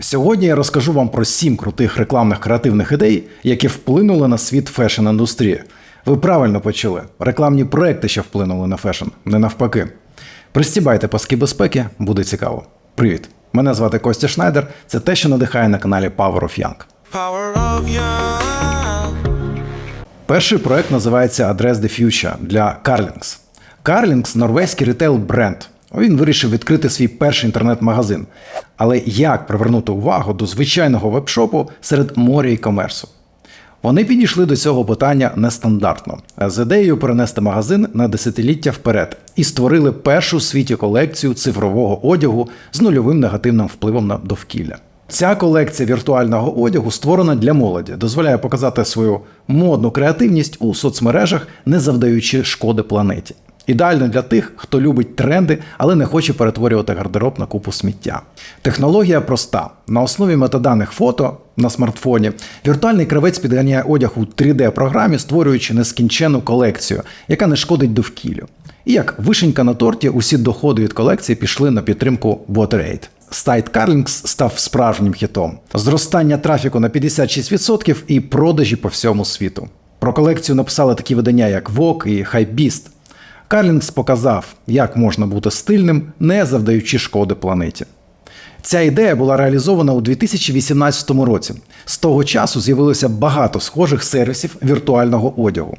Сьогодні я розкажу вам про сім крутих рекламних креативних ідей, які вплинули на світ фешн-індустрії. Ви правильно почули. Рекламні проекти ще вплинули на фешн, не навпаки. Пристібайте паски безпеки, буде цікаво. Привіт! Мене звати Костя Шнайдер. Це те, що надихає на каналі Power of Young. Power of young. Перший проект називається Address the Future для Carlings. Carlings – норвезький ритейл бренд. Він вирішив відкрити свій перший інтернет-магазин. Але як привернути увагу до звичайного вебшопу серед моря і комерсу? Вони підійшли до цього питання нестандартно, з ідеєю перенести магазин на десятиліття вперед і створили першу у світі колекцію цифрового одягу з нульовим негативним впливом на довкілля. Ця колекція віртуального одягу створена для молоді, дозволяє показати свою модну креативність у соцмережах, не завдаючи шкоди планеті. Ідеально для тих, хто любить тренди, але не хоче перетворювати гардероб на купу сміття. Технологія проста. На основі метаданих фото на смартфоні віртуальний кравець підганяє одяг у 3D-програмі, створюючи нескінченну колекцію, яка не шкодить довкіллю. І як вишенька на торті, усі доходи від колекції пішли на підтримку WaterAid. Сайт Carlings став справжнім хітом. Зростання трафіку на 56% і продажі по всьому світу. Про колекцію написали такі видання, як Vogue і Hypebeast. Карлінгс показав, як можна бути стильним, не завдаючи шкоди планеті. Ця ідея була реалізована у 2018 році. З того часу з'явилося багато схожих сервісів віртуального одягу.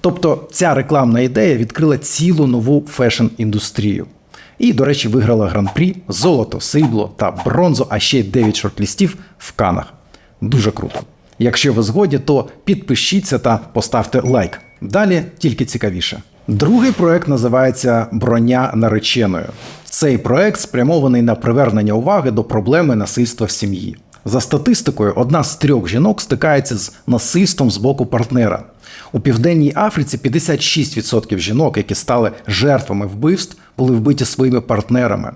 Тобто ця рекламна ідея відкрила цілу нову фешн-індустрію. І, до речі, виграла гран-прі, золото, срібло та бронзу, а ще й 9 шорт-лістів в канах. Дуже круто. Якщо ви згоді, то підпишіться та поставте лайк. Далі тільки цікавіше. Другий проект називається Броня нареченою. Цей проект спрямований на привернення уваги до проблеми насильства в сім'ї. За статистикою, одна з трьох жінок стикається з насильством з боку партнера. У Південній Африці 56% жінок, які стали жертвами вбивств, були вбиті своїми партнерами.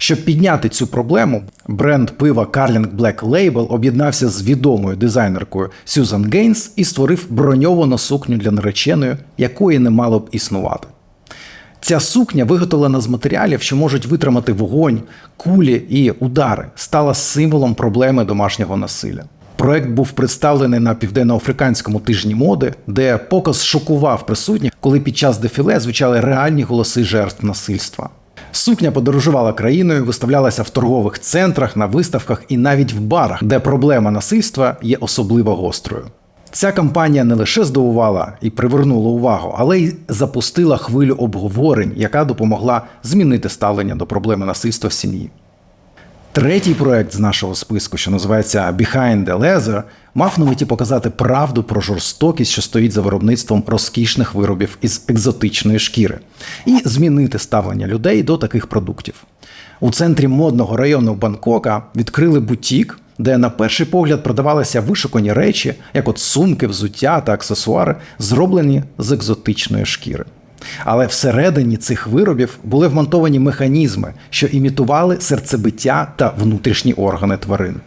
Щоб підняти цю проблему, бренд пива Carling Black Label об'єднався з відомою дизайнеркою Сюзан Гейнс і створив броньовану сукню для нареченої, якої не мало б існувати. Ця сукня, виготовлена з матеріалів, що можуть витримати вогонь, кулі і удари, стала символом проблеми домашнього насилля. Проект був представлений на південноафриканському тижні моди, де показ шокував присутніх, коли під час дефіле звучали реальні голоси жертв насильства. Сукня подорожувала країною, виставлялася в торгових центрах, на виставках і навіть в барах, де проблема насильства є особливо гострою. Ця кампанія не лише здивувала і привернула увагу, але й запустила хвилю обговорень, яка допомогла змінити ставлення до проблеми насильства в сім'ї. Третій проект з нашого списку, що називається Behind the Leather, мав на меті показати правду про жорстокість, що стоїть за виробництвом розкішних виробів із екзотичної шкіри, і змінити ставлення людей до таких продуктів. У центрі модного району Бангкока відкрили бутік, де на перший погляд продавалися вишукані речі, як от сумки, взуття та аксесуари, зроблені з екзотичної шкіри. Але всередині цих виробів були вмонтовані механізми, що імітували серцебиття та внутрішні органи тварин.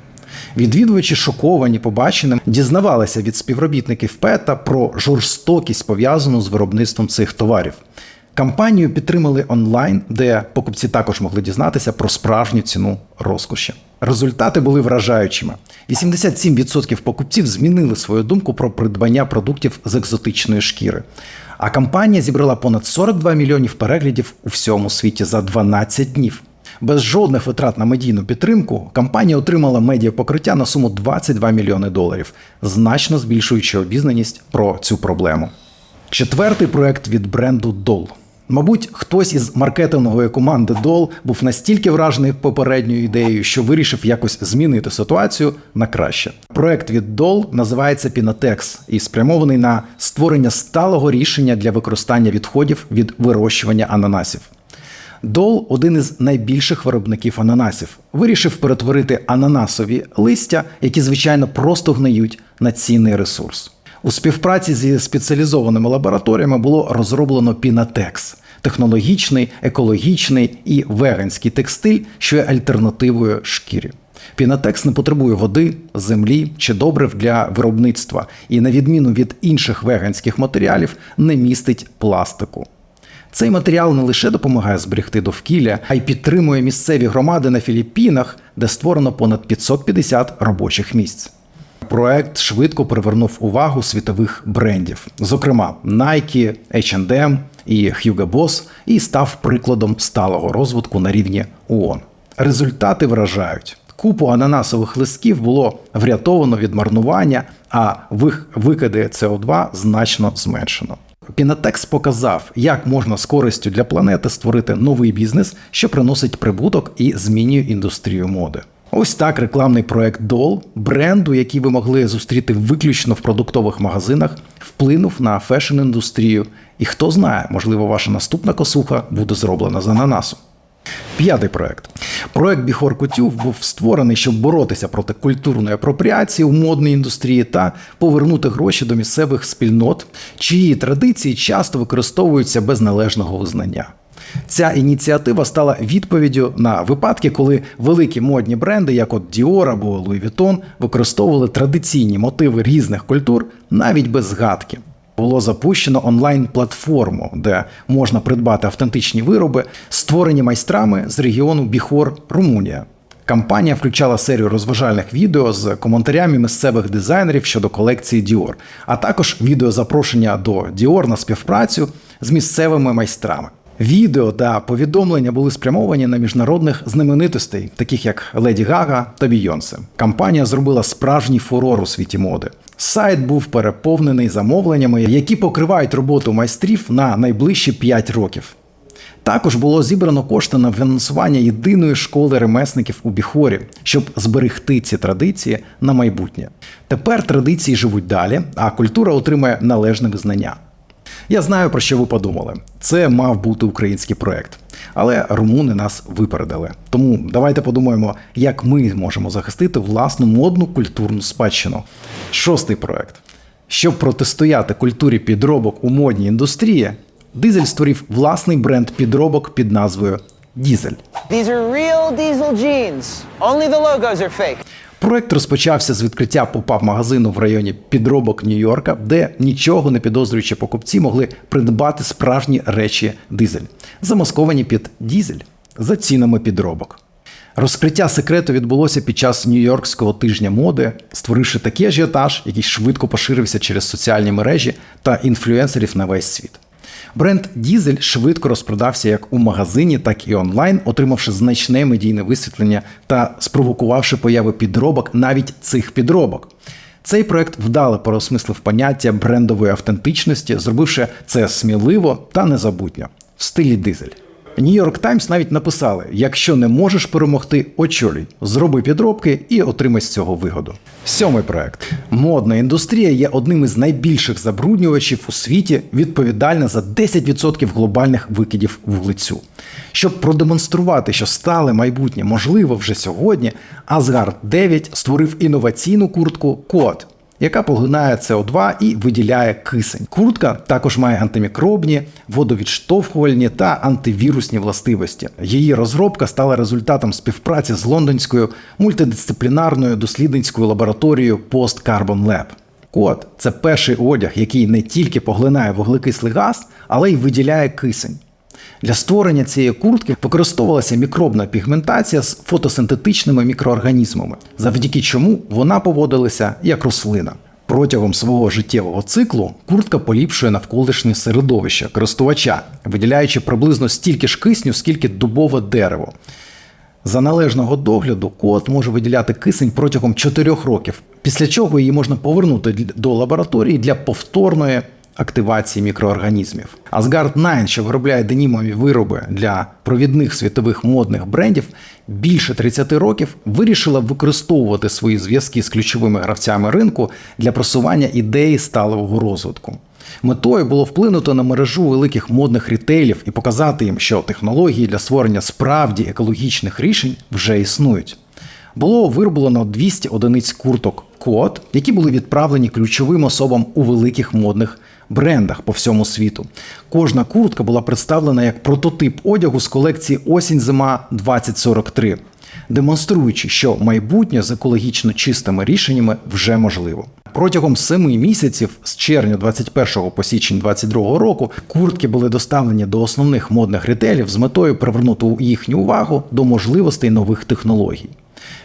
Відвідувачі, шоковані побаченим, дізнавалися від співробітників ПЕТа про жорстокість пов'язану з виробництвом цих товарів. Кампанію підтримали онлайн, де покупці також могли дізнатися про справжню ціну розкоші. Результати були вражаючими. 87% покупців змінили свою думку про придбання продуктів з екзотичної шкіри. А кампанія зібрала понад 42 мільйонів переглядів у всьому світі за 12 днів. Без жодних витрат на медійну підтримку компанія отримала медіапокриття на суму 22 мільйони доларів, значно збільшуючи обізнаність про цю проблему. Четвертий проект від бренду Doll. Мабуть, хтось із маркетингової команди Doll був настільки вражений попередньою ідеєю, що вирішив якось змінити ситуацію на краще. Проект від Doll називається Pinatex і спрямований на створення сталого рішення для використання відходів від вирощування ананасів. Дол, один із найбільших виробників ананасів, вирішив перетворити ананасові листя, які звичайно просто гниють на цінний ресурс. У співпраці зі спеціалізованими лабораторіями було розроблено Пінатекс технологічний, екологічний і веганський текстиль, що є альтернативою шкірі. Пінатекс не потребує води, землі чи добрив для виробництва і, на відміну від інших веганських матеріалів, не містить пластику. Цей матеріал не лише допомагає зберегти довкілля, а й підтримує місцеві громади на Філіппінах, де створено понад 550 робочих місць. Проект швидко привернув увагу світових брендів, зокрема Nike, H&M і Hugo Boss, і став прикладом сталого розвитку на рівні ООН. Результати вражають. Купу ананасових листків було врятовано від марнування, а викиди СО2 значно зменшено. Пінатекс показав, як можна з користю для планети створити новий бізнес, що приносить прибуток і змінює індустрію моди. Ось так рекламний проект Doll, бренду, який ви могли зустріти виключно в продуктових магазинах, вплинув на фешн-індустрію. І хто знає, можливо, ваша наступна косуха буде зроблена з ананасу. П'ятий проект. Проект Біхор Кутюв був створений, щоб боротися проти культурної апропріації у модній індустрії та повернути гроші до місцевих спільнот, чиї традиції часто використовуються без належного визнання. Ця ініціатива стала відповіддю на випадки, коли великі модні бренди, як от Dior або Louis Vuitton, використовували традиційні мотиви різних культур навіть без згадки було запущено онлайн-платформу, де можна придбати автентичні вироби, створені майстрами з регіону Біхор, Румунія. Кампанія включала серію розважальних відео з коментарями місцевих дизайнерів щодо колекції Dior, а також відеозапрошення до Dior на співпрацю з місцевими майстрами. Відео та повідомлення були спрямовані на міжнародних знаменитостей, таких як Леді Гага та Бійонсе. Кампанія зробила справжній фурор у світі моди. Сайт був переповнений замовленнями, які покривають роботу майстрів на найближчі 5 років. Також було зібрано кошти на фінансування єдиної школи ремесників у Біхорі, щоб зберегти ці традиції на майбутнє. Тепер традиції живуть далі, а культура отримає належне визнання. Я знаю, про що ви подумали. Це мав бути український проект. Але румуни нас випередили. Тому давайте подумаємо, як ми можемо захистити власну модну культурну спадщину. Шостий проект. Щоб протистояти культурі підробок у модній індустрії, Дизель створив власний бренд підробок під назвою Дізель. These are real diesel jeans. Only the logos are fake. Проект розпочався з відкриття попап-магазину в районі підробок Нью-Йорка, де нічого не підозрюючі покупці могли придбати справжні речі дизель, замасковані під дізель за цінами підробок. Розкриття секрету відбулося під час Нью-Йоркського тижня моди, створивши такий ажіотаж, який швидко поширився через соціальні мережі та інфлюенсерів на весь світ. Бренд Дізель швидко розпродався як у магазині, так і онлайн, отримавши значне медійне висвітлення та спровокувавши появи підробок навіть цих підробок. Цей проект вдало переосмислив поняття брендової автентичності, зробивши це сміливо та незабутньо в стилі дизель. Нью-Йорк Таймс навіть написали: якщо не можеш перемогти, очолюй, зроби підробки і отримай з цього вигоду. Сьомий проект. Модна індустрія є одним із найбільших забруднювачів у світі, відповідальна за 10% глобальних викидів вуглецю. Щоб продемонструвати, що стале майбутнє можливо вже сьогодні, Asgard 9 створив інноваційну куртку Код яка поглинає СО2 і виділяє кисень. Куртка також має антимікробні, водовідштовхувальні та антивірусні властивості. Її розробка стала результатом співпраці з лондонською мультидисциплінарною дослідницькою лабораторією Post Carbon Lab. Код це перший одяг, який не тільки поглинає вуглекислий газ, але й виділяє кисень. Для створення цієї куртки використовувалася мікробна пігментація з фотосинтетичними мікроорганізмами, завдяки чому вона поводилася як рослина. Протягом свого життєвого циклу куртка поліпшує навколишнє середовище користувача, виділяючи приблизно стільки ж кисню, скільки дубове дерево. За належного догляду кот може виділяти кисень протягом 4 років, після чого її можна повернути до лабораторії для повторної активації мікроорганізмів. Asgard 9, що виробляє денімові вироби для провідних світових модних брендів, більше 30 років вирішила використовувати свої зв'язки з ключовими гравцями ринку для просування ідеї сталого розвитку. Метою було вплинути на мережу великих модних рітейлів і показати їм, що технології для створення справді екологічних рішень вже існують. Було вироблено 200 одиниць курток код, які були відправлені ключовим особам у великих модних брендах по всьому світу. Кожна куртка була представлена як прототип одягу з колекції Осінь-зима 2043, демонструючи, що майбутнє з екологічно чистими рішеннями вже можливо. Протягом семи місяців з червня 21 по січень 22 року куртки були доставлені до основних модних ретелів з метою привернути їхню увагу до можливостей нових технологій.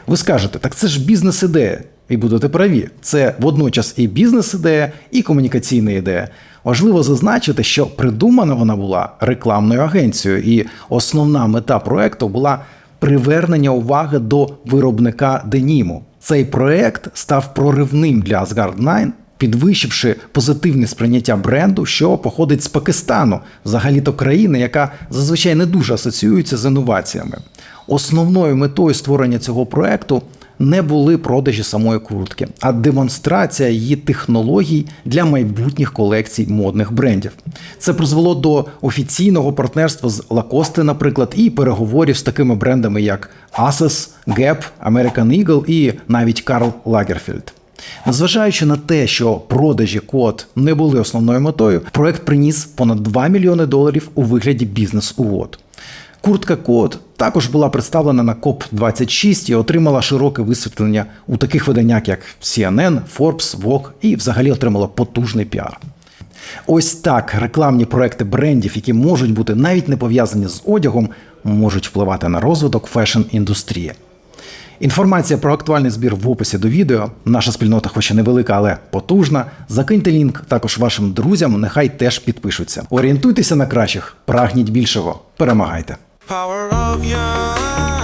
Ви скажете, так це ж бізнес-ідея. І будете праві, це водночас і бізнес-ідея, і комунікаційна ідея. Важливо зазначити, що придумана вона була рекламною агенцією, і основна мета проекту була привернення уваги до виробника деніму. Цей проект став проривним для Asgard 9, підвищивши позитивне сприйняття бренду, що походить з Пакистану, взагалі-то країни, яка зазвичай не дуже асоціюється з інноваціями. Основною метою створення цього проекту не були продажі самої куртки, а демонстрація її технологій для майбутніх колекцій модних брендів. Це призвело до офіційного партнерства з Lacoste, наприклад, і переговорів з такими брендами, як Asos, Gap, American Eagle і навіть Карл Лагерфельд. Незважаючи на те, що продажі код не були основною метою, проект приніс понад 2 мільйони доларів у вигляді бізнес-угод. Куртка Код також була представлена на COP26 і отримала широке висвітлення у таких виданнях, як CNN, Forbes, Vogue і взагалі отримала потужний піар. Ось так рекламні проекти брендів, які можуть бути навіть не пов'язані з одягом, можуть впливати на розвиток фешн-індустрії. Інформація про актуальний збір в описі до відео. Наша спільнота, хоч і невелика, але потужна. Закиньте лінк також вашим друзям, нехай теж підпишуться. Орієнтуйтеся на кращих, прагніть більшого, перемагайте. Power of your